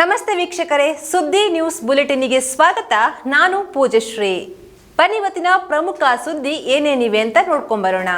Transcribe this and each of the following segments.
ನಮಸ್ತೆ ವೀಕ್ಷಕರೇ ಸುದ್ದಿ ನ್ಯೂಸ್ ಬುಲೆಟಿನ್ಗೆ ಸ್ವಾಗತ. ನಾನು ಪೂಜಶ್ರೀ. ಬನ್ನಿವತ್ತಿನ ಪ್ರಮುಖ ಸುದ್ದಿ ಏನೇನಿವೆ ಅಂತ ನೋಡ್ಕೊಂಬರೋಣ.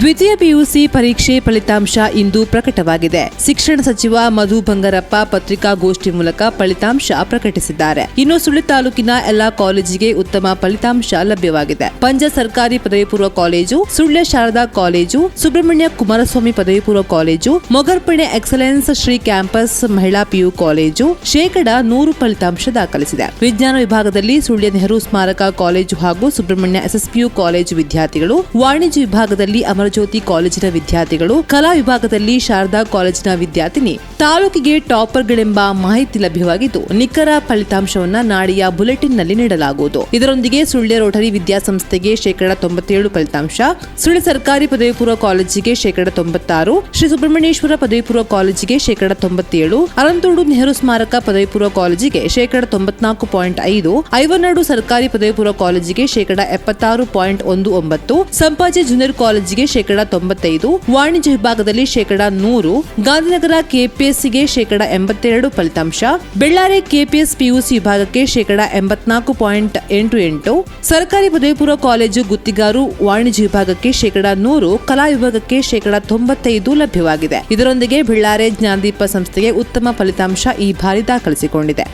ದ್ವಿತೀಯ ಪಿಯುಸಿ ಪರೀಕ್ಷೆ ಫಲಿತಾಂಶ ಇಂದು ಪ್ರಕಟವಾಗಿದೆ. ಶಿಕ್ಷಣ ಸಚಿವ ಮಧು ಬಂಗಾರಪ್ಪ ಪತ್ರಿಕಾಗೋಷ್ಠಿ ಮೂಲಕ ಫಲಿತಾಂಶ ಪ್ರಕಟಿಸಿದ್ದಾರೆ. ಇನ್ನು ಸುಳ್ಳಿ ತಾಲೂಕಿನ ಎಲ್ಲಾ ಕಾಲೇಜಿಗೆ ಉತ್ತಮ ಫಲಿತಾಂಶ ಲಭ್ಯವಾಗಿದೆ. ಪಂಜ ಸರ್ಕಾರಿ ಪದವಿ ಪೂರ್ವ ಕಾಲೇಜು, ಸುಳ್ಯ ಶಾರದಾ ಕಾಲೇಜು, ಸುಬ್ರಹ್ಮಣ್ಯ ಕುಮಾರಸ್ವಾಮಿ ಪದವಿ ಪೂರ್ವ college, Mogarpane excellence Shri campus ಮಹಿಳಾ ಪಿಯು ಕಾಲೇಜು, ಶೇಕಡ ನೂರು ಫಲಿತಾಂಶ ದಾಖಲಿಸಿದೆ. ವಿಜ್ಞಾನ ವಿಭಾಗದಲ್ಲಿ ಸುಳ್ಯ ನೆಹರು ಸ್ಮಾರಕ ಕಾಲೇಜು ಹಾಗೂ ಸುಬ್ರಹ್ಮಣ್ಯ ಎಸ್ಎಸ್ಪಿಯು ಕಾಲೇಜು ವಿದ್ಯಾರ್ಥಿಗಳು ವಾಣಿಜ್ಯ ವಿಭಾಗದಲ್ಲಿ ಅಮರಜ್ಯೋತಿ ಕಾಲೇಜಿನ ವಿದ್ಯಾರ್ಥಿಗಳು ಕಲಾ ವಿಭಾಗದಲ್ಲಿ ಶಾರದಾ ಕಾಲೇಜಿನ ವಿದ್ಯಾರ್ಥಿನಿ. ತಾಲೂಕಿಗೆ ಟಾಪರ್ಗಳೆಂಬ ಮಾಹಿತಿ ಲಭ್ಯವಾಗಿದ್ದು, ನಿಖರ ಫಲಿತಾಂಶವನ್ನು ನಾಡಿಯ ಬುಲೆಟಿನ್ನಲ್ಲಿ ನೀಡಲಾಗುವುದು. ಇದರೊಂದಿಗೆ ಸುಳ್ಯ ರೋಟರಿ ವಿದ್ಯಾಸಂಸ್ಥೆಗೆ ಶೇಕಡಾ ತೊಂಬತ್ತೇಳು ಫಲಿತಾಂಶ, ಸುಳ್ಯ ಸರ್ಕಾರಿ ಪದವಿ ಪೂರ್ವ ಕಾಲೇಜಿಗೆ ಶೇಕಡಾ ತೊಂಬತ್ತಾರು, ಶ್ರೀ ಸುಬ್ರಹ್ಮಣ್ಯೇಶ್ವರ ಪದವಿ ಪೂರ್ವ ಕಾಲೇಜಿಗೆ ಶೇಕಡಾ ತೊಂಬತ್ತೇಳು ಅರಂತೋಡು ನೆಹರು ಸ್ಮಾರಕ ಪದವಿ ಪೂರ್ವ ಕಾಲೇಜಿಗೆ ಶೇಕಡಾ ತೊಂಬತ್ನಾಲ್ಕು ಪಾಯಿಂಟ್ ಐದು, ಐವನಾಡು ಸರ್ಕಾರಿ ಪದವಿ ಪೂರ್ವ ಕಾಲೇಜಿಗೆ ಶೇಕಡಾ ಎಪ್ಪತ್ತಾರು ಪಾಯಿಂಟ್ ಒಂದು ಒಂಬತ್ತು, ಸಂಪಾಜಿ ಜೂನಿಯರ್ ಕಾಲೇಜಿಗೆ ಶೇಕಡ ತೊಂಬತ್ತೈದು, ವಾಣಿಜ್ಯ ವಿಭಾಗದಲ್ಲಿ ಶೇಕಡ ನೂರು, ಗಾಂಧಿನಗರ ಕೆಪಿಎಸ್ಸಿಗೆ ಶೇಕಡ ಎಂಬತ್ತೆರಡು ಫಲಿತಾಂಶ, ಬೆಳ್ಳಾರಿ ಕೆಪಿಎಸ್ ಪಿಯುಸಿ ವಿಭಾಗಕ್ಕೆ ಶೇಕಡ ಎಂಬತ್ನಾಲ್ಕು ಪಾಯಿಂಟ್ ಎಂಟು ಎಂಟು, ಸರ್ಕಾರಿ ಪದವಿಪೂರ್ವ ಕಾಲೇಜು ಗುತ್ತಿಗಾರು ವಾಣಿಜ್ಯ ವಿಭಾಗಕ್ಕೆ ಶೇಕಡ ನೂರು, ಕಲಾ ವಿಭಾಗಕ್ಕೆ ಶೇಕಡ ತೊಂಬತ್ತೈದು ಲಭ್ಯವಾಗಿದೆ. ಇದರೊಂದಿಗೆ ಬೆಳ್ಳಾರೆ ಜ್ಞಾನದೀಪ ಸಂಸ್ಥೆಗೆ ಉತ್ತಮ ಫಲಿತಾಂಶ ಈ ಬಾರಿ ದಾಖಲಿಸಿಕೊಂಡಿದೆ.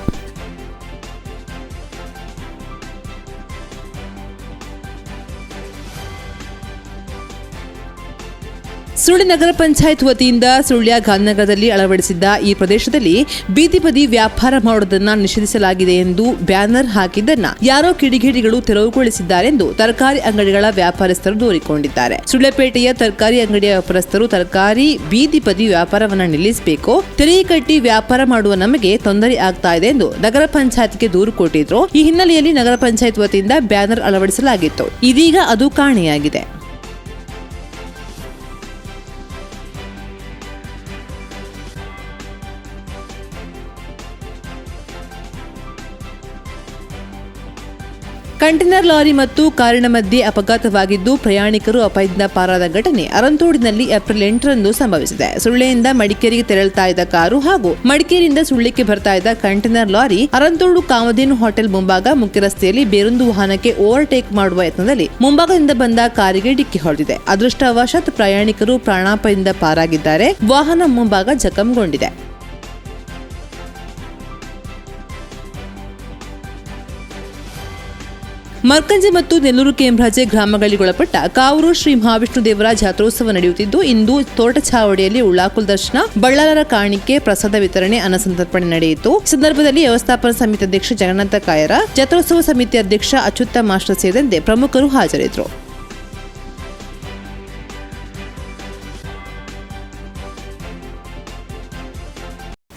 ಸುಳ್ಯ ನಗರ ಪಂಚಾಯತ್ ವತಿಯಿಂದ ಸುಳ್ಯ ಗಾಂಧಿನಗರದಲ್ಲಿ ಅಳವಡಿಸಿದ್ದ ಈ ಪ್ರದೇಶದಲ್ಲಿ ಬೀದಿ ಬದಿ ವ್ಯಾಪಾರ ಮಾಡುವುದನ್ನು ನಿಷೇಧಿಸಲಾಗಿದೆ ಎಂದು ಬ್ಯಾನರ್ ಹಾಕಿದ್ದನ್ನ ಯಾರೋ ಕಿಡಿಗೇಡಿಗಳು ತೆರವುಗೊಳಿಸಿದ್ದಾರೆಂದು ತರಕಾರಿ ಅಂಗಡಿಗಳ ವ್ಯಾಪಾರಸ್ಥರು ದೂರಿಕೊಂಡಿದ್ದಾರೆ. ಸುಳ್ಯಪೇಟೆಯ ತರಕಾರಿ ಅಂಗಡಿಯ ವ್ಯಾಪಾರಸ್ಥರು ತರಕಾರಿ ಬೀದಿ ಬದಿ ವ್ಯಾಪಾರವನ್ನು ನಿಲ್ಲಿಸಬೇಕು, ತೆರಿಗೆ ಕಟ್ಟಿ ವ್ಯಾಪಾರ ಮಾಡುವ ನಮಗೆ ತೊಂದರೆ ಆಗ್ತಾ ಇದೆ ಎಂದು ನಗರ ಪಂಚಾಯತ್ಗೆ ದೂರು ಕೊಟ್ಟಿದ್ರು. ಈ ಹಿನ್ನೆಲೆಯಲ್ಲಿ ನಗರ ಪಂಚಾಯತ್ ವತಿಯಿಂದ ಬ್ಯಾನರ್ ಅಳವಡಿಸಲಾಗಿತ್ತು. ಇದೀಗ ಅದು ಕಾಣೆಯಾಗಿದೆ. ಕಂಟೈನರ್ ಲಾರಿ ಮತ್ತು ಕಾರಿನ ಮಧ್ಯೆ ಅಪಘಾತವಾಗಿದ್ದು ಪ್ರಯಾಣಿಕರು ಅಪಾಯದಿಂದ ಪಾರಾದ ಘಟನೆ ಅರಂತೋಡಿನಲ್ಲಿ ಏಪ್ರಿಲ್ ಎಂಟರಂದು ಸಂಭವಿಸಿದೆ. ಸುಳ್ಳೆಯಿಂದ ಮಡಿಕೇರಿಗೆ ತೆರಳುತ್ತಾ ಇದ್ದ ಕಾರು ಹಾಗೂ ಮಡಿಕೇರಿಯಿಂದ ಸುಳ್ಳಿಕ್ಕೆ ಬರ್ತಾ ಇದ್ದ container lorry Aranthodu Kamadhenu hotel ಮುಂಭಾಗ ಮುಖ್ಯ ರಸ್ತೆಯಲ್ಲಿ ಬೇರೊಂದು ವಾಹನಕ್ಕೆ ಓವರ್ಟೇಕ್ ಮಾಡುವ ಯತ್ನದಲ್ಲಿ ಮುಂಭಾಗದಿಂದ ಬಂದ ಕಾರಿಗೆ ಡಿಕ್ಕಿ ಹೊಡೆದಿದೆ. ಅದೃಷ್ಟವಶಾತ್ ಪ್ರಯಾಣಿಕರು ಪ್ರಾಣಾಪಾಯದಿಂದ ಪಾರಾಗಿದ್ದಾರೆ. ವಾಹನ ಮುಂಭಾಗ ಜಖಂಗೊಂಡಿದೆ. ಮರ್ಕಂಜೆ ಮತ್ತು ನೆಲ್ಲೂರು ಕೇಂಬ್ರಾಜೆ ಗ್ರಾಮಗಳಿಗೊಳಪಟ್ಟ ಕಾವೂರು ಶ್ರೀ ಮಹಾವಿಷ್ಣು ದೇವರ ಜಾತ್ರೋತ್ಸವ ನಡೆಯುತ್ತಿದ್ದು, ಇಂದು ತೋಟಛಾವಡಿಯಲ್ಲಿ ಉಳ್ಳಾಕುಲ್ ದರ್ಶನ, ಬಳ್ಳಾರರ ಕಾಣಿಕೆ, ಪ್ರಸಾದ ವಿತರಣೆ ಅನ್ನಸಂತರ್ಪಣೆ ನಡೆಯಿತು. ಸಂದರ್ಭದಲ್ಲಿ ವ್ಯವಸ್ಥಾಪನಾ ಸಮಿತಿ ಅಧ್ಯಕ್ಷ ಜಗನ್ನಾಥ ಕಾಯರ, ಜಾತ್ರೋತ್ಸವ ಸಮಿತಿ ಅಧ್ಯಕ್ಷ ಅಚ್ಯುತ ಮಾಸ್ಟರ್ ಸೇರಿದಂತೆ ಪ್ರಮುಖರು ಹಾಜರಿದ್ದರು.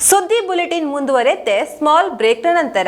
ಸುದ್ದಿ ಬುಲೆಟಿನ್ ಮುಂದುವರೆತೆ, ಸ್ಮಾಲ್ ಬ್ರೇಕ್ನ ನಂತರ.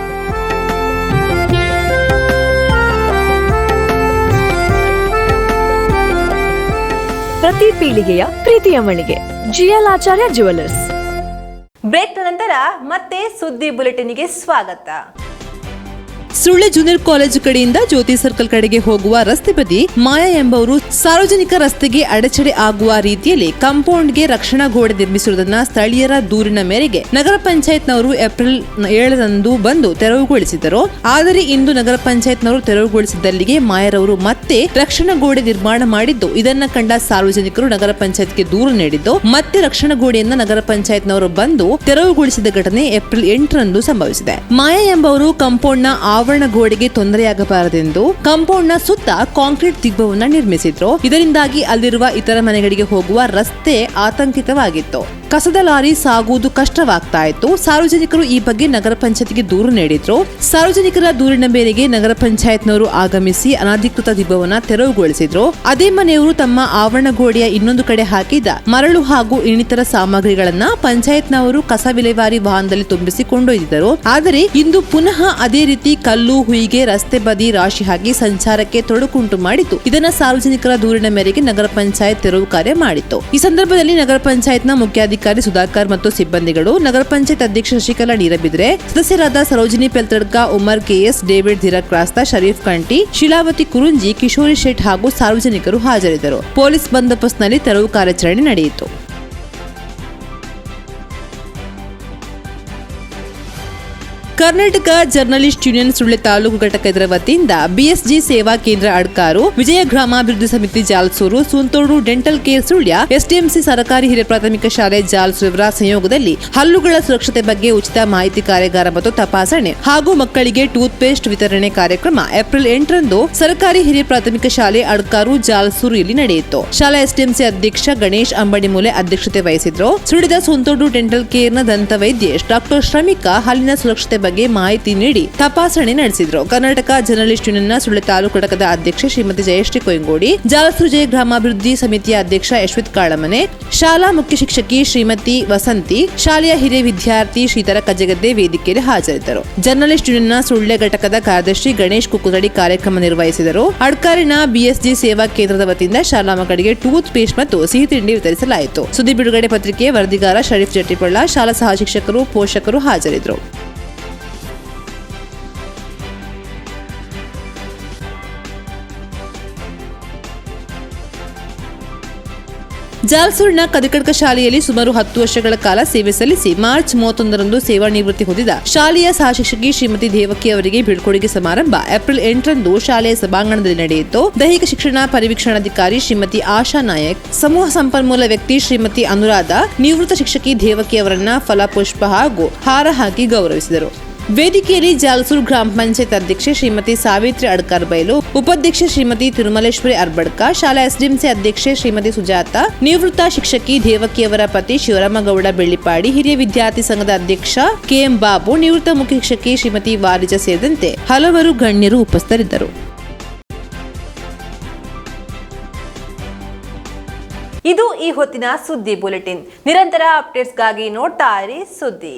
ಪ್ರತಿ ಪೀಳಿಗೆಯ ಪ್ರೀತಿಯ ಮಳಿಗೆ. ಜಿಎಲ್ ಆಚಾರ್ಯ ಜುವೆಲ್ಲರ್ಸ್ ಬ್ರೇಕ್ ನಂತರ ಮತ್ತೆ ಸುದ್ದಿ ಬುಲೆಟಿನ್ಗೆ ಸ್ವಾಗತ. ಸುಳ್ಯ ಜೂನಿಯರ್ ಕಾಲೇಜು ಕಡೆಯಿಂದ ಜ್ಯೋತಿ ಸರ್ಕಲ್ ಕಡೆಗೆ ಹೋಗುವ ರಸ್ತೆ ಬದಿ ಮಾಯಾ ಎಂಬವರು ಸಾರ್ವಜನಿಕ ರಸ್ತೆಗೆ ಅಡಚಣೆ ಆಗುವ ರೀತಿಯಲ್ಲಿ ಕಾಂಪೌಂಡ್ಗೆ ರಕ್ಷಣಾ ಗೋಡೆ ನಿರ್ಮಿಸಿರುವುದನ್ನ ಸ್ಥಳೀಯರ ದೂರಿನ ಮೇರೆಗೆ ನಗರ ಪಂಚಾಯತ್ನವರು ಏಪ್ರಿಲ್ ಏಳರಂದು ಬಂದು ತೆರವುಗೊಳಿಸಿದರು. ಆದರೆ ಇಂದು ನಗರ ಪಂಚಾಯತ್ನವರು ತೆರವುಗೊಳಿಸಿದ್ದಲ್ಲಿಗೆ ಮಾಯರವರು ಮತ್ತೆ ರಕ್ಷಣಾ ಗೋಡೆ ನಿರ್ಮಾಣ ಮಾಡಿದ್ದು, ಇದನ್ನ ಕಂಡ ಸಾರ್ವಜನಿಕರು ನಗರ ಪಂಚಾಯತ್ಗೆ ದೂರು ನೀಡಿದ್ದು, ಮತ್ತೆ ರಕ್ಷಣಾ ಗೋಡೆಯನ್ನ ನಗರ ಪಂಚಾಯತ್ನವರು ಬಂದು ತೆರವುಗೊಳಿಸಿದ ಘಟನೆ ಏಪ್ರಿಲ್ ಎಂಟರಂದು ಸಂಭವಿಸಿದೆ. ಮಾಯಾ ಎಂಬವರು ಕಾಂಪೌಂಡ್ನ ಆವರಣ ಗೋಡೆಗೆ ತೊಂದರೆಯಾಗಬಾರದೆಂದು ಕಾಂಪೌಂಡ್ನ ಸುತ್ತ ಕಾಂಕ್ರೀಟ್ ದಿಗ್ಭವನ್ನ ನಿರ್ಮಿಸಿದ್ರು. ಇದರಿಂದಾಗಿ ಅಲ್ಲಿರುವ ಇತರ ಮನೆಗಳಿಗೆ ಹೋಗುವ ರಸ್ತೆ ಆತಂಕಿತವಾಗಿತ್ತು. ಕಸದ ಲಾರಿ ಸಾಗುವುದು ಕಷ್ಟವಾಗ್ತಾ ಇತ್ತು ಸಾರ್ವಜನಿಕರು ಈ ಬಗ್ಗೆ ನಗರ ಪಂಚಾಯತ್ಗೆ ದೂರು ನೀಡಿದ್ರು. ಸಾರ್ವಜನಿಕರ ದೂರಿನ ಮೇರೆಗೆ ನಗರ ಪಂಚಾಯತ್ನವರು ಆಗಮಿಸಿ ಅನಧಿಕೃತ ದಿಬ್ಬವನ್ನ ತೆರವುಗೊಳಿಸಿದ್ರು. ಅದೇ ಮನೆಯವರು ತಮ್ಮ ಆವರಣ ಗೋಡೆಯ ಇನ್ನೊಂದು ಕಡೆ ಹಾಕಿದ ಮರಳು ಹಾಗೂ ಇನ್ನಿತರ ಸಾಮಗ್ರಿಗಳನ್ನ ಪಂಚಾಯತ್ನವರು ಕಸ ವಿಲೇವಾರಿ ವಾಹನದಲ್ಲಿ ತುಂಬಿಸಿ ಕೊಂಡೊಯ್ದಿದ್ದರು. ಆದರೆ ಇಂದು ಪುನಃ ಅದೇ ರೀತಿ ಕಲ್ಲು, ಹುಯಿಗೆ, ರಸ್ತೆ ಬದಿ, ರಾಶಿ ಹಾಕಿ ಸಂಚಾರಕ್ಕೆ ತೊಡಕುಂಟು ಮಾಡಿತು. ಇದನ್ನ ಸಾರ್ವಜನಿಕರ ದೂರಿನ ಮೇರೆಗೆ ನಗರ ಪಂಚಾಯತ್ ತೆರವು ಕಾರ್ಯ ಮಾಡಿತು ಈ ಸಂದರ್ಭದಲ್ಲಿ ನಗರ ಪಂಚಾಯತ್ನ ಮುಖ್ಯಾಧಿಕಾರಿ ಸುಧಾಕರ್ ಮತ್ತು ಸಿಬ್ಬಂದಿಗಳು, ನಗರ ಪಂಚಾಯತ್ ಅಧ್ಯಕ್ಷ ಶಶಿಕಲಾ ನೀರಬಿದ್ರೆ, ಸದಸ್ಯರಾದ Sarojini Peltadka, Umar K S, David Dheerak rasta Sharif Kanti, ಶಿಲಾವತಿ Kurunji, Kishori Shet ಹಾಗೂ ಸಾರ್ವಜನಿಕರು ಹಾಜರಿದ್ದರು. ಪೊಲೀಸ್ ಬಂದೋಬಸ್ತ್ನಲ್ಲಿ ತೆರವು ಕಾರ್ಯಾಚರಣೆ ನಡೆಯಿತು. ಕರ್ನಾಟಕ ಜರ್ನಲಿಸ್ಟ್ ಯೂನಿಯನ್ ಸುಳ್ಳೆ ತಾಲೂಕು ಘಟಕದ ವತಿಯಿಂದ ಬಿಎಸ್ಜಿ ಸೇವಾ ಕೇಂದ್ರ ಅಡ್ಕಾರು, ವಿಜಯ ಗ್ರಾಮಾಭಿವೃದ್ಧಿ ಸಮಿತಿ Jalsoor, Sunthodu dental care Sullia, SDMC ಸರ್ಕಾರಿ ಹಿರಿಯ ಪ್ರಾಥಮಿಕ ಶಾಲೆ ಜಾಲ್ಸೂರು ಸಂಯೋಗದಲ್ಲಿ ಹಲ್ಲುಗಳ ಸುರಕ್ಷತೆ ಬಗ್ಗೆ ಉಚಿತ ಮಾಹಿತಿ ಕಾರ್ಯಾಗಾರ ಮತ್ತು ತಪಾಸಣೆ ಹಾಗೂ ಮಕ್ಕಳಿಗೆ ಟೂತ್ ಪೇಸ್ಟ್ ವಿತರಣೆ ಕಾರ್ಯಕ್ರಮ ಏಪ್ರಿಲ್ ಎಂಟರಂದು ಸರ್ಕಾರಿ ಹಿರಿಯ ಪ್ರಾಥಮಿಕ ಶಾಲೆ ಅಡ್ಕಾರು ಜಾಲ್ಸೂರು ಇಲ್ಲಿ ನಡೆಯಿತು. ಶಾಲಾ ಎಸ್ಡಿಎಂಸಿ ಅಧ್ಯಕ್ಷ ಗಣೇಶ್ ಅಂಬಡಿಮೂಲೆ ಅಧ್ಯಕ್ಷತೆ ವಹಿಸಿದ್ರು. ಸುಳಿದ ಸುಂತೋಡು ಡೆಂಟಲ್ ಕೇರ್ನ ದಂತ ವೈದ್ಯ ಡಾಕ್ಟರ್ ಶ್ರಮಿಕಾ, ಹಲ್ಲಿನ ಸುರಕ್ಷತೆ ಬಗ್ಗೆ ಮಾಹಿತಿ ನೀಡಿ ತಪಾಸಣೆ ನಡೆಸಿದರು. ಕರ್ನಾಟಕ ಜರ್ನಲಿಸ್ಟ್ ಯೂನಿಯನ್ನ ಸುಳ್ಳೆ ತಾಲೂಕು ಘಟಕದ ಅಧ್ಯಕ್ಷೆ ಶ್ರೀಮತಿ ಜಯಶ್ರೀ ಕೊಯಂಗೋಡಿ ಜಾಲಸೃಜೆ ಗ್ರಾಮಾಭಿವೃದ್ಧಿ ಸಮಿತಿಯ ಅಧ್ಯಕ್ಷ ಯಶ್ವಿತ್ ಕಾಳಮನೆ, ಶಾಲಾ ಮುಖ್ಯ ಶಿಕ್ಷಕಿ ಶ್ರೀಮತಿ ವಸಂತಿ, ಶಾಲೆಯ ಹಿರಿಯ ವಿದ್ಯಾರ್ಥಿ ಶ್ರೀಧರ ಕಜಗದ್ದೆ ವೇದಿಕೆಯಲ್ಲಿ ಹಾಜರಿದ್ದರು. ಜರ್ನಲಿಸ್ಟ್ ಯೂನಿಯನ್ನ ಸುಳ್ಳೆ ಘಟಕದ ಕಾರ್ಯದರ್ಶಿ ಗಣೇಶ್ ಕುಕ್ಕುಗಡಿ ಕಾರ್ಯಕ್ರಮ ನಿರ್ವಹಿಸಿದರು. ಅಡ್ಕಾರಿನ ಬಿಎಸ್ಜಿ ಸೇವಾ ಕೇಂದ್ರದ ವತಿಯಿಂದ ಶಾಲಾ ಮಕ್ಕಳಿಗೆ ಟೂತ್ ಪೇಸ್ಟ್ ಮತ್ತು ಸಿಹಿ ತಿಂಡಿ ವಿತರಿಸಲಾಯಿತು. ಸುದ್ದಿ ಬಿಡುಗಡೆ ಪತ್ರಿಕೆ ವರದಿಗಾರ ಶರೀಫ್ ಜಟ್ಟಿಪಳ್ಳ, ಶಾಲಾ ಸಹ ಶಿಕ್ಷಕರು, ಪೋಷಕರು ಹಾಜರಿದ್ದರು ಜಾಲ್ಸೂರಿನ ಕದಿಕಡ್ಕ ಶಾಲೆಯಲ್ಲಿ ಸುಮಾರು ಹತ್ತು ವರ್ಷಗಳ ಕಾಲ ಸೇವೆ ಸಲ್ಲಿಸಿ ಮಾರ್ಚ್ ಮೂವತ್ತೊಂದರಂದು ಸೇವಾ ನಿವೃತ್ತಿ ಹೊಂದಿದ ಶಾಲೆಯ ಸಹಶಿಕ್ಷಕಿ ಶ್ರೀಮತಿ ದೇವಕಿ ಅವರಿಗೆ ಬೀಳ್ಕೊಡುಗೆ ಸಮಾರಂಭ ಏಪ್ರಿಲ್ ಎಂಟರಂದು ಶಾಲೆಯ ಸಭಾಂಗಣದಲ್ಲಿ ನಡೆಯಿತು. ದೈಹಿಕ ಶಿಕ್ಷಣ ಪರಿವೀಕ್ಷಣಾಧಿಕಾರಿ ಶ್ರೀಮತಿ ಆಶಾ ನಾಯಕ್, ಸಮೂಹ ಸಂಪನ್ಮೂಲ ವ್ಯಕ್ತಿ ಶ್ರೀಮತಿ ಅನುರಾಧ, ನಿವೃತ್ತ ಶಿಕ್ಷಕಿ ದೇವಕಿ ಅವರನ್ನ ಫಲಪುಷ್ಪ ಹಾಗೂ ಹಾರ ಹಾಕಿ ಗೌರವಿಸಿದರು. ವೇದಿಕೆಯಲ್ಲಿ ಜಾಲ್ಸೂರ್ ಗ್ರಾಮ ಪಂಚಾಯತ್ ಅಧ್ಯಕ್ಷೆ ಶ್ರೀಮತಿ ಸಾವಿತ್ರಿ ಅಡ್ಕರ್ ಬೈಲು, ಉಪಾಧ್ಯಕ್ಷೆ ಶ್ರೀಮತಿ ತಿರುಮಲೇಶ್ವರಿ ಅರ್ಬಡ್ಕ, ಶಾಲಾ ಎಸ್ಡಿಎಂಸಿ ಅಧ್ಯಕ್ಷೆ ಶ್ರೀಮತಿ ಸುಜಾತ, ನಿವೃತ್ತ ಶಿಕ್ಷಕಿ ದೇವಕಿಯವರ ಪತಿ ಶಿವರಾಮಗೌಡ ಬೆಳ್ಳಿಪಾಡಿ, ಹಿರಿಯ ವಿದ್ಯಾರ್ಥಿ ಸಂಘದ ಅಧ್ಯಕ್ಷ ಕೆಎಂ ಬಾಬು, ನಿವೃತ್ತ ಮುಖ್ಯ ಶಿಕ್ಷಕಿ ಶ್ರೀಮತಿ ವಾರಿಜ ಸೇರಿದಂತೆ ಹಲವರು ಗಣ್ಯರು ಉಪಸ್ಥಿತರಿದ್ದರು. ಇದು ಈ ಹೊತ್ತಿನ ಸುದ್ದಿ ಬುಲೆಟಿನ್. ನಿರಂತರ ಅಪ್ಡೇಟ್ಸ್ಗಾಗಿ ನೋಡ್ತಾ ಇರಿ ಸುದ್ದಿ.